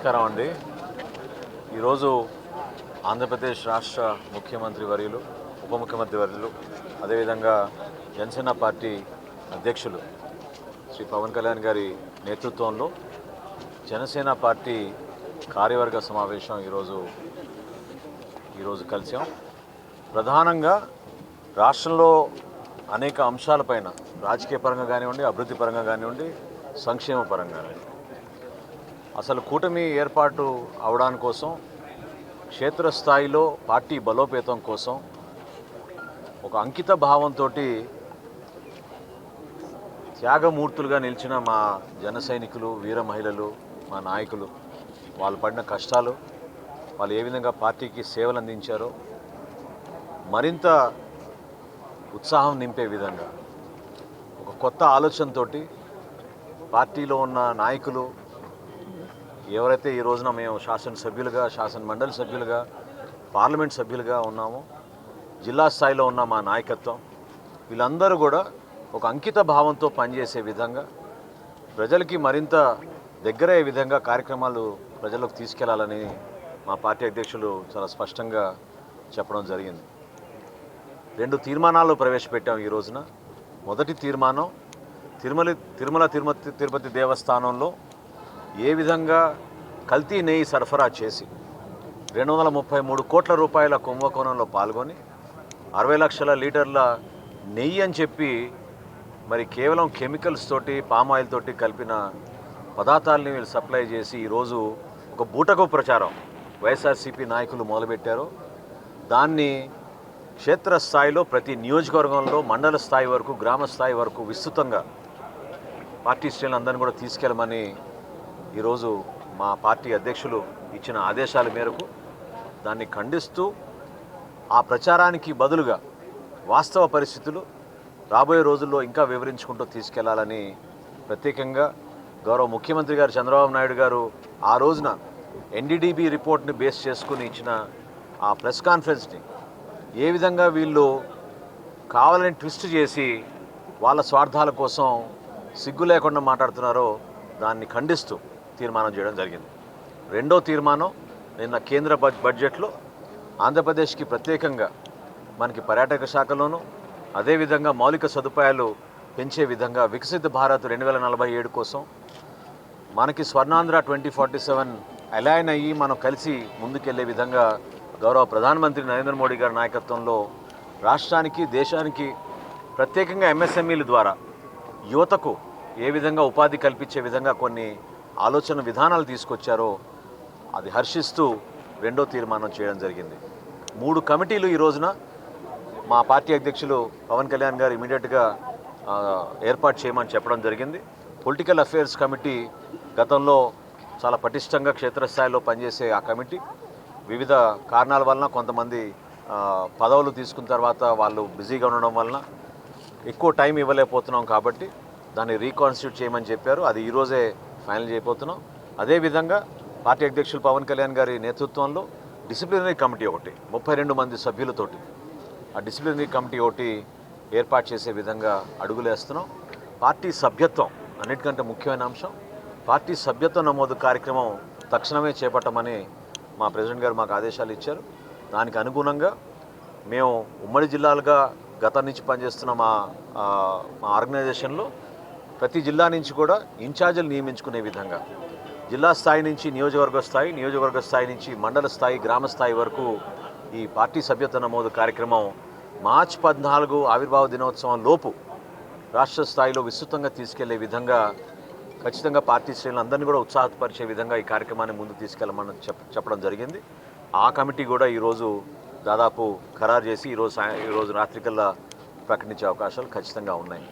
నమస్కారం అండి. ఈరోజు ఆంధ్రప్రదేశ్ రాష్ట్ర ముఖ్యమంత్రి వర్యులు ఉప ముఖ్యమంత్రి వర్యులు అదేవిధంగా జనసేన పార్టీ అధ్యక్షులు శ్రీ పవన్ కళ్యాణ్ గారి నేతృత్వంలో జనసేన పార్టీ కార్యవర్గ సమావేశం ఈరోజు ఈరోజు కలిసాం. ప్రధానంగా రాష్ట్రంలో అనేక అంశాలపైన రాజకీయ పరంగా కానివ్వండి అభివృద్ధి పరంగా కానివ్వండి సంక్షేమ పరంగా కానివ్వండి. అసలు కూటమి ఏర్పాటు అవడానికి కోసం క్షేత్రస్థాయిలో పార్టీ బలోపేతం కోసం ఒక అంకిత భావంతో త్యాగమూర్తులుగా నిలిచిన మా జన సైనికులు వీర మహిళలు మా నాయకులు వాళ్ళు పడిన కష్టాలు వాళ్ళు ఏ విధంగా పార్టీకి సేవలు అందించారో మరింత ఉత్సాహం నింపే విధంగా ఒక కొత్త ఆలోచనతోటి పార్టీలో ఉన్న నాయకులు ఎవరైతే ఈ రోజున మేము శాసనసభ్యులుగా శాసన మండలి సభ్యులుగా పార్లమెంట్ సభ్యులుగా ఉన్నామో జిల్లా స్థాయిలో ఉన్న మా నాయకత్వం వీళ్ళందరూ కూడా ఒక అంకిత భావంతో పనిచేసే విధంగా ప్రజలకి మరింత దగ్గరయ్యే విధంగా కార్యక్రమాలు ప్రజలకు తీసుకెళ్ళాలని మా పార్టీ అధ్యక్షులు చాలా స్పష్టంగా చెప్పడం జరిగింది. రెండు తీర్మానాలు ప్రవేశపెట్టాం ఈ రోజున. మొదటి తీర్మానం తిరుమల తిరుమల తిరుమతి తిరుపతి దేవస్థానంలో ఏ విధంగా కల్తీ నెయ్యి సరఫరా చేసి రెండు వందల ముప్పై మూడు కోట్ల రూపాయల కుంభకోణంలో పాల్గొని అరవై లక్షల లీటర్ల నెయ్యి అని చెప్పి మరి కేవలం కెమికల్స్ తోటి పామ్ ఆయిల్ తోటి కలిపిన పదార్థాలని వీళ్ళు సప్లై చేసి ఈరోజు ఒక బూటకు ప్రచారం వైఎస్ఆర్సీపీ నాయకులు మొదలుపెట్టారు. దాన్ని క్షేత్రస్థాయిలో ప్రతి నియోజకవర్గంలో మండల స్థాయి వరకు గ్రామ స్థాయి వరకు విస్తృతంగా పార్టీ శ్రేణులందరినీ కూడా తీసుకెళ్ళమని ఈరోజు మా పార్టీ అధ్యక్షులు ఇచ్చిన ఆదేశాల మేరకు దాన్ని ఖండిస్తూ ఆ ప్రచారానికి బదులుగా వాస్తవ పరిస్థితులు రాబోయే రోజుల్లో ఇంకా వివరించుకుంటూ తీసుకెళ్ళాలని ప్రత్యేకంగా గౌరవ ముఖ్యమంత్రి గారు చంద్రబాబు నాయుడు గారు ఆ రోజున ఎన్డీడీబీ రిపోర్ట్ని బేస్ చేసుకుని ఇచ్చిన ఆ ప్రెస్ కాన్ఫరెన్స్ని ఏ విధంగా వీళ్ళు కావాలని ట్విస్ట్ చేసి వాళ్ళ స్వార్థాల కోసం సిగ్గు లేకుండా మాట్లాడుతున్నారో దాన్ని ఖండిస్తూ తీర్మానం చేయడం జరిగింది. రెండో తీర్మానం నిన్న కేంద్ర బడ్జెట్లో ఆంధ్రప్రదేశ్కి ప్రత్యేకంగా మనకి పర్యాటక శాఖలోనూ అదేవిధంగా మౌలిక సదుపాయాలు పెంచే విధంగా వికసిత భారత్ రెండు వేల నలభై ఏడు కోసం మనకి Swarnandhra twenty forty seven align అయ్యి మనం కలిసి ముందుకెళ్ళే విధంగా గౌరవ ప్రధానమంత్రి నరేంద్ర మోడీ గారి నాయకత్వంలో రాష్ట్రానికి దేశానికి ప్రత్యేకంగా ఎంఎస్ఎంఈల ద్వారా యువతకు ఏ విధంగా ఉపాధి కల్పించే విధంగా కొన్ని ఆలోచన విధానాలు తీసుకొచ్చారో అది హర్షిస్తూ రెండో తీర్మానం చేయడం జరిగింది. మూడు కమిటీలు ఈ రోజున మా పార్టీ అధ్యక్షులు పవన్ కళ్యాణ్ గారు ఇమీడియట్గా ఏర్పాటు చేయమని చెప్పడం జరిగింది. పొలిటికల్ అఫేర్స్ కమిటీ గతంలో చాలా పటిష్టంగా క్షేత్రస్థాయిలో పనిచేసే ఆ కమిటీ. వివిధ కారణాల వలన కొంతమంది పదవులు తీసుకున్న తర్వాత వాళ్ళు బిజీగా ఉండడం వలన ఎక్కువ టైం ఇవ్వలేకపోతున్నాం కాబట్టి దాన్ని రీకాన్స్టిట్యూట్ చేయమని చెప్పారు. అది ఈరోజే ఫైనల్ చేయబోతున్నాం. అదేవిధంగా పార్టీ అధ్యక్షులు పవన్ కళ్యాణ్ గారి నేతృత్వంలో డిసిప్లినరీ కమిటీ ఒకటి ముప్పై రెండు మంది సభ్యులతోటి ఆ డిసిప్లినరీ కమిటీ ఒకటి ఏర్పాటు చేసే విధంగా అడుగులేస్తున్నాం. పార్టీ సభ్యత్వం అన్నిటికంటే ముఖ్యమైన అంశం పార్టీ సభ్యత్వ నమోదు కార్యక్రమం తక్షణమే చేపట్టమని మా ప్రెసిడెంట్ గారు మాకు ఆదేశాలు ఇచ్చారు. దానికి అనుగుణంగా మేము ఉమ్మడి జిల్లాలుగా గతం నుంచి పనిచేస్తున్న మా మా ఆర్గనైజేషన్లో ప్రతి జిల్లా నుంచి కూడా ఇన్ఛార్జీలు నియమించుకునే విధంగా జిల్లా స్థాయి నుంచి నియోజకవర్గ స్థాయి నియోజకవర్గ స్థాయి నుంచి మండల స్థాయి గ్రామ స్థాయి వరకు ఈ పార్టీ సభ్యత్వ నమోదు కార్యక్రమం మార్చి పద్నాలుగు ఆవిర్భావ దినోత్సవం లోపు రాష్ట్ర స్థాయిలో విస్తృతంగా తీసుకెళ్ళే విధంగా ఖచ్చితంగా పార్టీ శ్రేణులందరినీ కూడా ఉత్సాహపరిచే విధంగా ఈ కార్యక్రమాన్ని ముందు తీసుకెళ్ళమని చెప్పడం జరిగింది. ఆ కమిటీ కూడా ఈరోజు దాదాపు ఖరారు చేసి ఈరోజు ఈరోజు రాత్రికల్లా ప్రకటించే అవకాశాలు ఖచ్చితంగా ఉన్నాయి.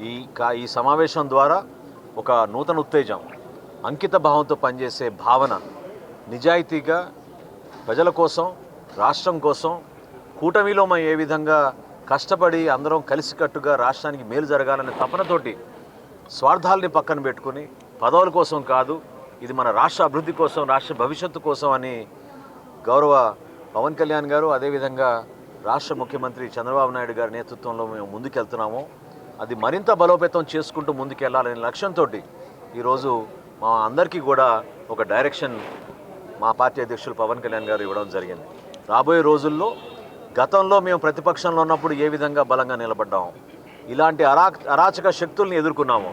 ఈ కా ఈ సమావేశం ద్వారా ఒక నూతన ఉత్తేజం అంకిత భావంతో పనిచేసే భావన నిజాయితీగా ప్రజల కోసం రాష్ట్రం కోసం కూటమిలో మనం ఏ విధంగా కష్టపడి అందరం కలిసికట్టుగా రాష్ట్రానికి మేలు జరగాలనే తపనతోటి స్వార్థాలని పక్కన పెట్టుకుని పదవుల కోసం కాదు ఇది మన రాష్ట్ర అభివృద్ధి కోసం రాష్ట్ర భవిష్యత్తు కోసం అని గౌరవ పవన్ కళ్యాణ్ గారు అదేవిధంగా రాష్ట్ర ముఖ్యమంత్రి చంద్రబాబు నాయుడు గారి నేతృత్వంలో మేము ముందుకెళ్తున్నాము. అది మరింత బలోపేతం చేసుకుంటూ ముందుకెళ్ళాలనే లక్ష్యంతో ఈరోజు మా అందరికీ కూడా ఒక డైరెక్షన్ మా పార్టీ అధ్యక్షులు పవన్ కళ్యాణ్ గారు ఇవ్వడం జరిగింది. రాబోయే రోజుల్లో గతంలో మేము ప్రతిపక్షంలో ఉన్నప్పుడు ఏ విధంగా బలంగా నిలబడ్డాము ఇలాంటి అరా అరాచక శక్తుల్ని ఎదుర్కొన్నాము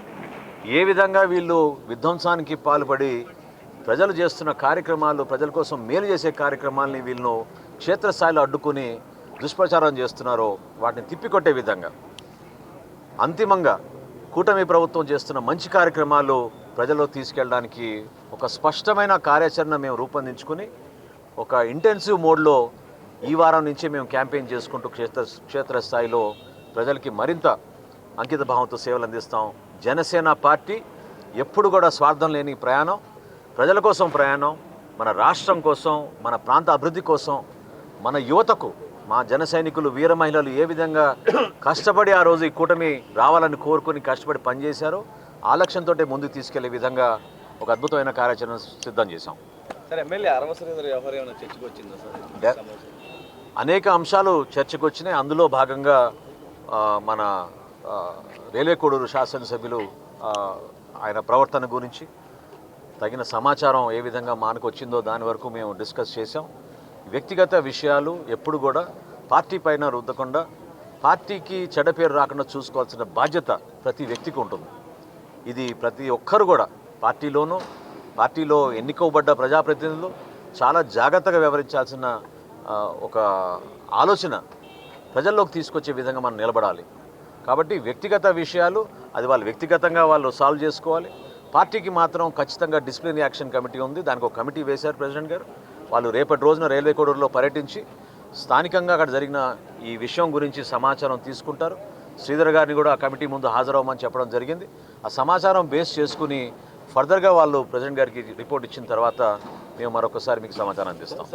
ఏ విధంగా వీళ్ళు విధ్వంసానికి పాల్పడి ప్రజలు చేస్తున్న కార్యక్రమాలు ప్రజల కోసం మేలు చేసే కార్యక్రమాల్ని వీళ్ళను క్షేత్రస్థాయిలో అడ్డుకుని దుష్ప్రచారం చేస్తున్నారో వాటిని తిప్పికొట్టే విధంగా అంతిమంగా కూటమి ప్రభుత్వం చేస్తున్న మంచి కార్యక్రమాలు ప్రజల్లో తీసుకెళ్ళడానికి ఒక స్పష్టమైన కార్యాచరణ మేము రూపొందించుకుని ఒక ఇంటెన్సివ్ మోడ్లో ఈ వారం నుంచి మేము క్యాంపెయిన్ చేసుకుంటూ క్షేత్ర క్షేత్రస్థాయిలో ప్రజలకి మరింత అంకిత భావంతో సేవలు అందిస్తాం. జనసేన పార్టీ ఎప్పుడు కూడా స్వార్థం లేని ప్రయాణం. ప్రజల కోసం ప్రయాణం మన రాష్ట్రం కోసం మన ప్రాంత అభివృద్ధి కోసం మన యువతకు మా జన సైనికులు వీర మహిళలు ఏ విధంగా కష్టపడి ఆ రోజు ఈ కూటమి రావాలని కోరుకుని కష్టపడి పనిచేశారో ఆ లక్ష్యంతో ముందుకు తీసుకెళ్ళే విధంగా ఒక అద్భుతమైన కార్యాచరణ సిద్ధం చేశాం. అనేక అంశాలు చర్చకు వచ్చినాయి. అందులో భాగంగా మన ఆ, రైల్వే కోడూరు శాసనసభ్యులు ఆయన ప్రవర్తన గురించి తగిన సమాచారం ఏ విధంగా మానకు వచ్చిందో దాని వరకు మేము డిస్కస్ చేసాం వ్యక్తిగత విషయాలు ఎప్పుడు కూడా పార్టీ పైన రుద్దకుండా పార్టీకి చెడ పేరు రాకుండా చూసుకోవాల్సిన బాధ్యత ప్రతి వ్యక్తికి ఉంటుంది. ఇది ప్రతి ఒక్కరు కూడా పార్టీలోనూ పార్టీలో ఎన్నికబడ్డ ప్రజాప్రతినిధులు చాలా జాగ్రత్తగా వ్యవహరించాల్సిన ఒక ఆలోచన ప్రజల్లోకి తీసుకొచ్చే విధంగా మనం నిలబడాలి. కాబట్టి వ్యక్తిగత విషయాలు అది వాళ్ళు వ్యక్తిగతంగా వాళ్ళు సాల్వ్ చేసుకోవాలి. పార్టీకి మాత్రం ఖచ్చితంగా డిసిప్లిన్ యాక్షన్ కమిటీ ఉంది. దానికి ఒక కమిటీ వేశారు ప్రెసిడెంట్ గారు. వాళ్ళు రేపటి రోజున రైల్వే కోడూరులో పర్యటించి స్థానికంగా అక్కడ జరిగిన ఈ విషయం గురించి సమాచారం తీసుకుంటారు. శ్రీధర్ గారిని కూడా ఆ కమిటీ ముందు హాజరవ్వమని చెప్పడం జరిగింది. ఆ సమాచారం బేస్ చేసుకుని ఫర్దర్గా వాళ్ళు ప్రెసిడెంట్ గారికి రిపోర్ట్ ఇచ్చిన తర్వాత మేము మరొకసారి మీకు సమాచారం అందిస్తాం.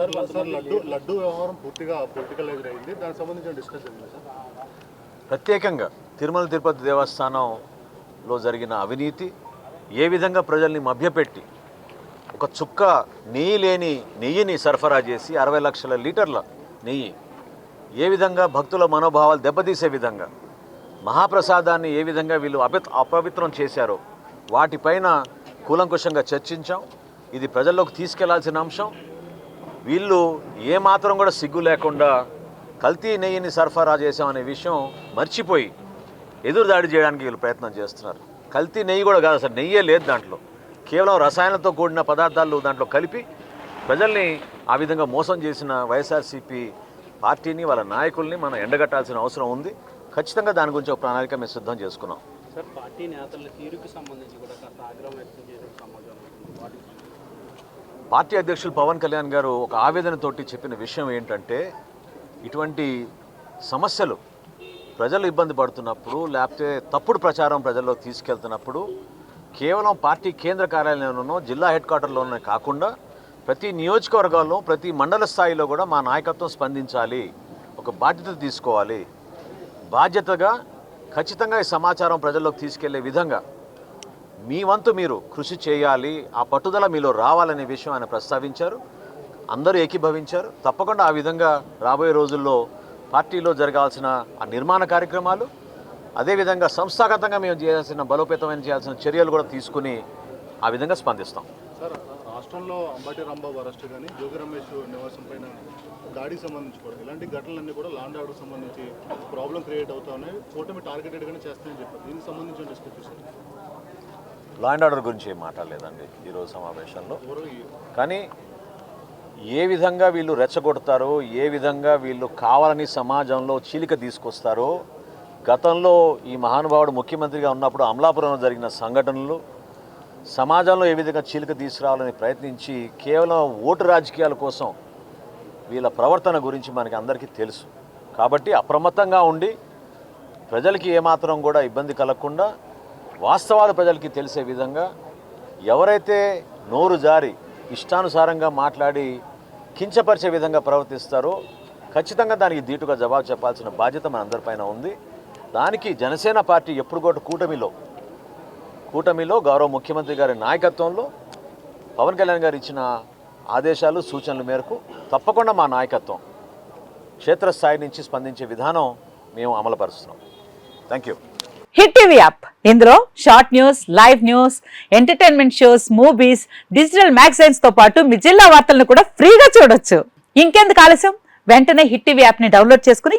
ప్రత్యేకంగా తిరుమల తిరుపతి దేవస్థానంలో జరిగిన అవినీతి ఏ విధంగా ప్రజల్ని మభ్యపెట్టి ఒక చుక్క నెయ్యి లేని నెయ్యిని సరఫరా చేసి అరవై లక్షల లీటర్ల నెయ్యి. ఏ విధంగా భక్తుల మనోభావాలు దెబ్బతీసే విధంగా? మహాప్రసాదాన్ని ఏ విధంగా వీళ్ళు అపి అపవిత్రం చేశారో? వాటిపైన కూలంకుషంగా చర్చించాం. ఇది ప్రజల్లోకి తీసుకెళ్ళాల్సిన అంశం. వీళ్ళు ఏమాత్రం కూడా సిగ్గు లేకుండా కల్తీ నెయ్యిని సరఫరా చేశామనే విషయం మర్చిపోయి ఎదురుదాడి చేయడానికి వీళ్ళు ప్రయత్నం చేస్తున్నారు. కల్తీ నెయ్యి కూడా కాదు అసలు నెయ్యే లేదు దాంట్లో. కేవలం రసాయనాలతో కూడిన పదార్థాలు దాంట్లో కలిపి ప్రజల్ని ఆ విధంగా మోసం చేసిన వైఎస్ఆర్సీపీ పార్టీని వాళ్ళ నాయకుల్ని మనం ఎండగట్టాల్సిన అవసరం ఉంది ఖచ్చితంగా దాని గురించి ఒక ప్రణాళిక మేము సిద్ధం చేసుకున్నాం సార్ పార్టీ నేతల తీరుకు సంబంధించి కూడా కాస్త ఆగ్రహం వ్యక్తం. పార్టీ అధ్యక్షులు పవన్ కళ్యాణ్ గారు ఒక ఆవేదనతోటి చెప్పిన విషయం ఏంటంటే ఇటువంటి సమస్యలు ప్రజలు ఇబ్బంది పడుతున్నప్పుడు లేకపోతే తప్పుడు ప్రచారం ప్రజల్లో తీసుకెళ్తున్నప్పుడు కేవలం పార్టీ కేంద్ర కార్యాలయంలోనూ జిల్లా హెడ్ క్వార్టర్లోనే కాకుండా ప్రతి నియోజకవర్గాల్లో ప్రతి మండల స్థాయిలో కూడా మా నాయకత్వం స్పందించాలి. ఒక బాధ్యత తీసుకోవాలి. బాధ్యతగా ఖచ్చితంగా ఈ సమాచారం ప్రజల్లోకి తీసుకెళ్ళే విధంగా మీ వంతు మీరు కృషి చేయాలి. ఆ పట్టుదల మీలో రావాలనే విషయం ఆయన ప్రస్తావించారు. అందరూ ఏకీభవించారు. తప్పకుండా ఆ విధంగా రాబోయే రోజుల్లో పార్టీలో జరగాల్సిన ఆ నిర్మాణ కార్యక్రమాలు అదేవిధంగా సంస్థాగతంగా మేము చేయాల్సిన బలోపేతమైన చేయాల్సిన చర్యలు కూడా తీసుకుని ఆ విధంగా స్పందిస్తాం. సార్ రాష్ట్రంలో అంబటి రాంబాబు అరెస్ట్ కానీ జోగి రమేష్ నివాసం పైన దాడికి సంబంధించి కూడా ఇలాంటి ఘటనలన్నీ కూడా లాండ్ ఆర్డర్కి సంబంధించి ప్రాబ్లం క్రియేట్ అవుతా ఉన్నాయి. కూటమి టార్గెటెడ్గానే చేస్తాయని చెప్పారు. దీనికి సంబంధించిన డిస్కస్ చేశారు. లా అండ్ ఆర్డర్ గురించి ఏం మాట్లాడలేదండి ఈరోజు సమావేశంలో. కానీ ఏ విధంగా వీళ్ళు రెచ్చగొడతారో ఏ విధంగా వీళ్ళు కావాలని సమాజంలో చీలిక తీసుకొస్తారో గతంలో ఈ మహానుభావుడు ముఖ్యమంత్రిగా ఉన్నప్పుడు అమలాపురంలో జరిగిన సంఘటనలు సమాజంలో ఏ విధంగా చీలిక తీసుకురావాలని ప్రయత్నించి కేవలం ఓటు రాజకీయాల కోసం వీళ్ళ ప్రవర్తన గురించి మనకి అందరికీ తెలుసు. కాబట్టి అప్రమత్తంగా ఉండి ప్రజలకి ఏమాత్రం కూడా ఇబ్బంది కలగకుండా వాస్తవాలు ప్రజలకి తెలిసే విధంగా ఎవరైతే నోరు జారి ఇష్టానుసారంగా మాట్లాడి కించపరిచే విధంగా ప్రవర్తిస్తారో ఖచ్చితంగా దానికి ధీటుగా జవాబు చెప్పాల్సిన బాధ్యత మనందరిపైన ఉంది. దానికి జనసేన పార్టీ ఎప్పుడు కూడా కూటమిలో? కూటమిలో గౌరవ ముఖ్యమంత్రి గారి నాయకత్వంలో పవన్ కళ్యాణ్ గారు ఇచ్చిన ఆదేశాలు సూచనల మేరకు తప్పకుండా మా నాయకత్వం క్షేత్రస్థాయి నుంచి స్పందించే విధానం మేము అమలుపరుస్తున్నాం. Thank you hit TV app. ఇందులో short news live news entertainment shows movies digital మ్యాగజైన్స్తో పాటు మీ జిల్లా వార్తలను కూడా ఫ్రీగా చూడొచ్చు. ఇంకెందుకు ఆలస్యం? వెంటనే హిట్ టీవీ యాప్ని డౌన్లోడ్ చేసుకుని